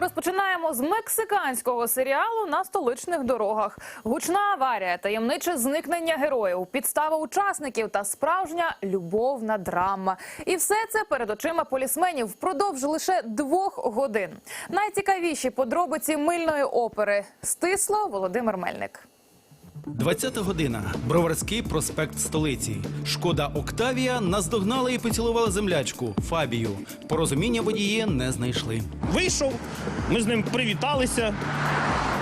Розпочинаємо з мексиканського серіалу на столичних дорогах. Гучна аварія, таємниче зникнення героїв, підстава учасників та справжня любовна драма. І все це перед очима полісменів впродовж лише двох годин. Найцікавіші подробиці мильної опери стисло Володимир Мельник. 20 година. Броварський проспект столиці. Шкода Октавія наздогнала і поцілувала землячку Фабію. Порозуміння водії не знайшли. Вийшов, ми з ним привіталися,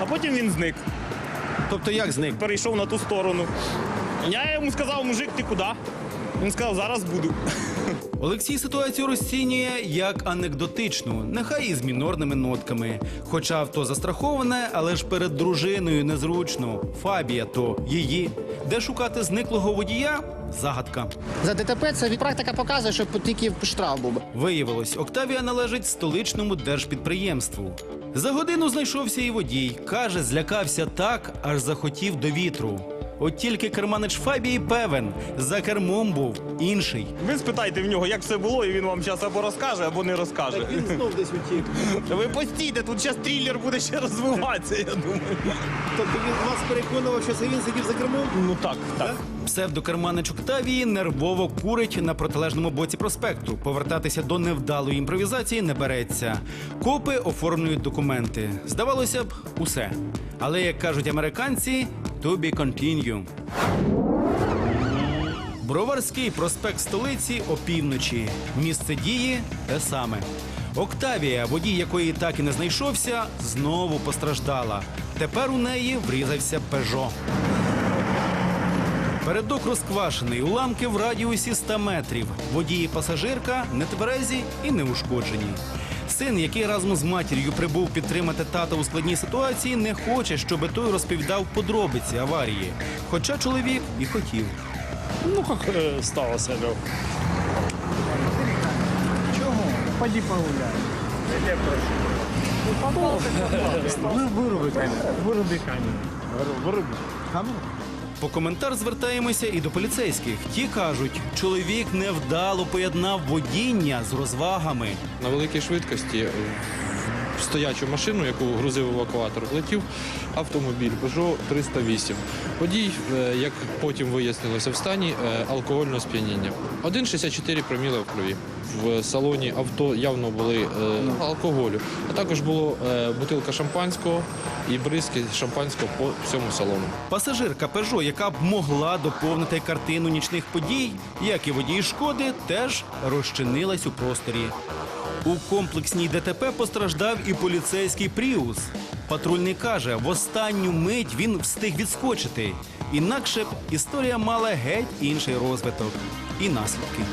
а потім він зник. Тобто як зник? Перейшов на ту сторону. Я йому сказав, мужик, ти куди? Він сказав, зараз буду. Олексій ситуацію розцінює як анекдотичну, нехай і з мінорними нотками. Хоча авто застраховане, але ж перед дружиною незручно. Фабія то її. Де шукати зниклого водія? Загадка. За ДТП це практика показує, що тільки штраф був. Виявилось, Октавія належить столичному держпідприємству. За годину знайшовся і водій. Каже, злякався так, аж захотів до вітру. От тільки керманич Фабії певен, за кермом був інший. Ви спитайте в нього, як все було, і він вам зараз або розкаже, або не розкаже. Він знов десь утік. Ви постійте, тут зараз трилер буде ще розвиватися, я думаю. Тобто він вас переконував, що це він сидів за кермом? Ну так, так. Псевдокерманич Октавії нервово курить на протилежному боці проспекту. Повертатися до невдалої імпровізації не береться. Копи оформлюють документи. Здавалося б, усе. Але як кажуть американці, to be continue. Броварський проспект столиці опівночі. Місце дії те саме. Октавія, водій якої так і не знайшовся, знову постраждала. Тепер у неї врізався Пежо. Передок розквашений, уламки в радіусі 100 метрів. Водії пасажирка нетверезі і неушкоджені. Син, який разом з матір'ю прибув підтримати тата у складній ситуації, не хоче, щоб той розповідав подробиці аварії. Хоча чоловік і хотів. Ну, как э, сталося, Лев? Поди погуляй. Я прошу. Вируби камеру. Вируби камеру. Вируби. Камеру? По коментар звертаємося і до поліцейських. Ті кажуть, чоловік невдало поєднав водіння з розвагами. На великій швидкості в стоячу машину, яку грузив евакуатор, влетів автомобіль Peugeot 308. Водій, е, як потім вияснилося, в стані е, алкогольного сп'яніння. 1,64 проміла в крові. В салоні авто явно були е, алкоголю, а також було е, бутилка шампанського і бризки шампанського по всьому салону. Пасажирка Пежо, яка б могла доповнити картину нічних подій, як і водій шкоди, теж розчинилась у просторі. У комплексній ДТП постраждав і поліцейський Пріус. Патрульний каже, в останню мить він встиг відскочити. Інакше б історія мала геть інший розвиток і наслідки.